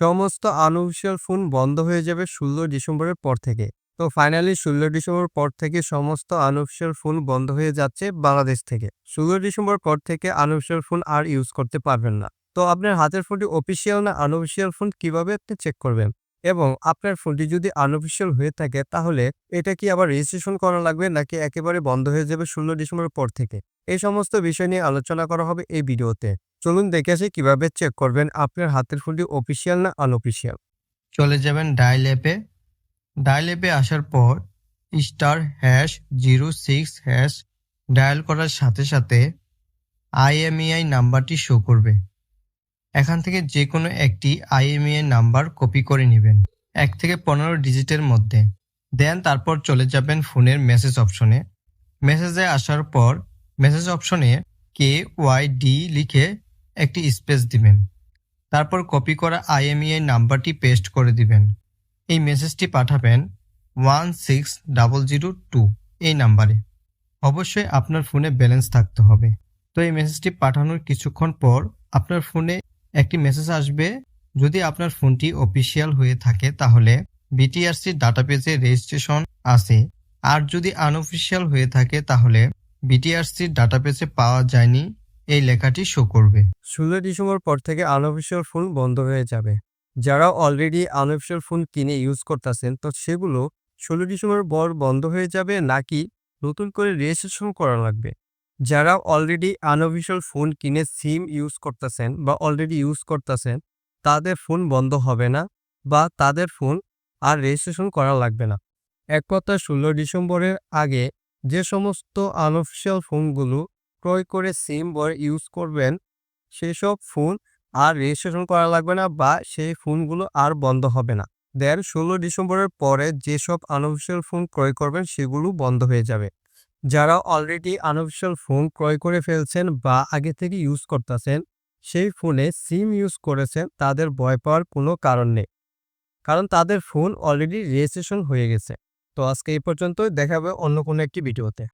সমস্ত unofficial phone বন্ধ হয়ে যাবে ষোলো ডিসেম্বরের পর থেকে। তো ফাইনালি ষোলো ডিসেম্বর পর থেকে সমস্ত আনঅফিসিয়াল ফোন বন্ধ হয়ে যাচ্ছে বাংলাদেশ থেকে। ষোলো ডিসেম্বর পর থেকে আনঅফিসিয়াল ফোন আর ইউজ করতে পারবেন না। তো আপনার হাতের ফোনটি অফিসিয়াল না আনঅফিসিয়াল ফোন কীভাবে আপনি চেক করবেন? এবং আপনার ফোনটি যদি আনঅফিসিয়াল হয়ে থাকে তাহলে এটা কি আবার রেজিস্ট্রেশন করা লাগবে নাকি একেবারে বন্ধ হয়ে যাবে ষোলো ডিসেম্বর পর থেকে? এই সমস্ত বিষয় নিয়ে আলোচনা করা হবে এই ভিডিওতে। চলুন দেখে আসি কীভাবে চেক করবেন আপনার হাতের ফোনটি অফিসিয়াল না আনঅফিসিয়াল চলে যাবেন ডায়াল অ্যাপে ডায়াল অ্যাপে আসার পর star hash zero six hash dial করার সাথে সাথে আইএমইআই নাম্বারটি শো করবে। এখান থেকে যে কোনো একটি আইএমইআই নাম্বার কপি করে নেবেন। এক থেকে পনেরো ডিজিটের মধ্যে। দেন তারপর চলে যাবেন ফোনের মেসেজ অপশনে মেসেজে আসার পর মেসেজ অপশনে কে ওয়াই ডি লিখে একটি স্পেস দিবেন। তারপর কপি করা আইএমইআই নাম্বারটি পেস্ট করে দিবেন। এই মেসেজটি পাঠাবেন one six double zero two এই নাম্বারে। অবশ্যই আপনার ফোনে ব্যালেন্স থাকতে হবে। তো এই মেসেজটি পাঠানোর কিছুক্ষণ পর আপনার ফোনে একটি মেসেজ আসবে। যদি আপনার ফোনটি অফিসিয়াল হয়ে থাকে তাহলে বিটিআরসি ডাটাবেজে রেজিস্ট্রেশন আছে। আর যদি আনঅফিসিয়াল হয়ে থাকে তাহলে বিটিআরসির ডাটাবেজে পাওয়া যায়নি এই লেখাটি শো করবে। ষোলো ডিসেম্বর পর থেকে আনঅফিসিয়াল ফোন বন্ধ হয়ে যাবে। যারা অলরেডি আনঅফিসিয়াল ফোন কিনে ইউজ করতেছেন, তো সেগুলো ষোলো ডিসেম্বর পর বন্ধ হয়ে যাবে নাকি নতুন করে রেজিস্ট্রেশন করা লাগবে? যারা অলরেডি আনঅফিসিয়াল ফোন কিনে সিম ইউজ করতেছেন বা অলরেডি ইউজ করতেছেন, তাদের ফোন বন্ধ হবে না বা তাদের ফোন আর রেজিস্ট্রেশন করা লাগবে না। এক কথা ষোলো ডিসেম্বরের আগে যে সমস্ত আনঅফিসিয়াল ফোনগুলো ক্রয় করে সিম বয় ইউজ করবেন, সেসব ফোন আর রেজিস্ট্রেশন করা লাগবে না বা সেই ফোনগুলো আর বন্ধ হবে না। দেন ষোলো ডিসেম্বরের পরে যেসব আনঅফিসিয়াল ফোন ক্রয় করবেন, সেগুলো বন্ধ হয়ে যাবে। যারা অলরেডি আনঅফিসিয়াল ফোন ক্রয় করে ফেলছেন বা আগে থেকে ইউজ করতেছেন, সেই ফোনে সিম ইউজ করেছেন, তাদের ভয় পাওয়ার কোনো কারণ নেই। কারণ তাদের ফোন অলরেডি রেজিস্ট্রেশন হয়ে গেছে। তো আজকে এই পর্যন্তই, দেখা হবে অন্য কোনো একটি ভিডিওতে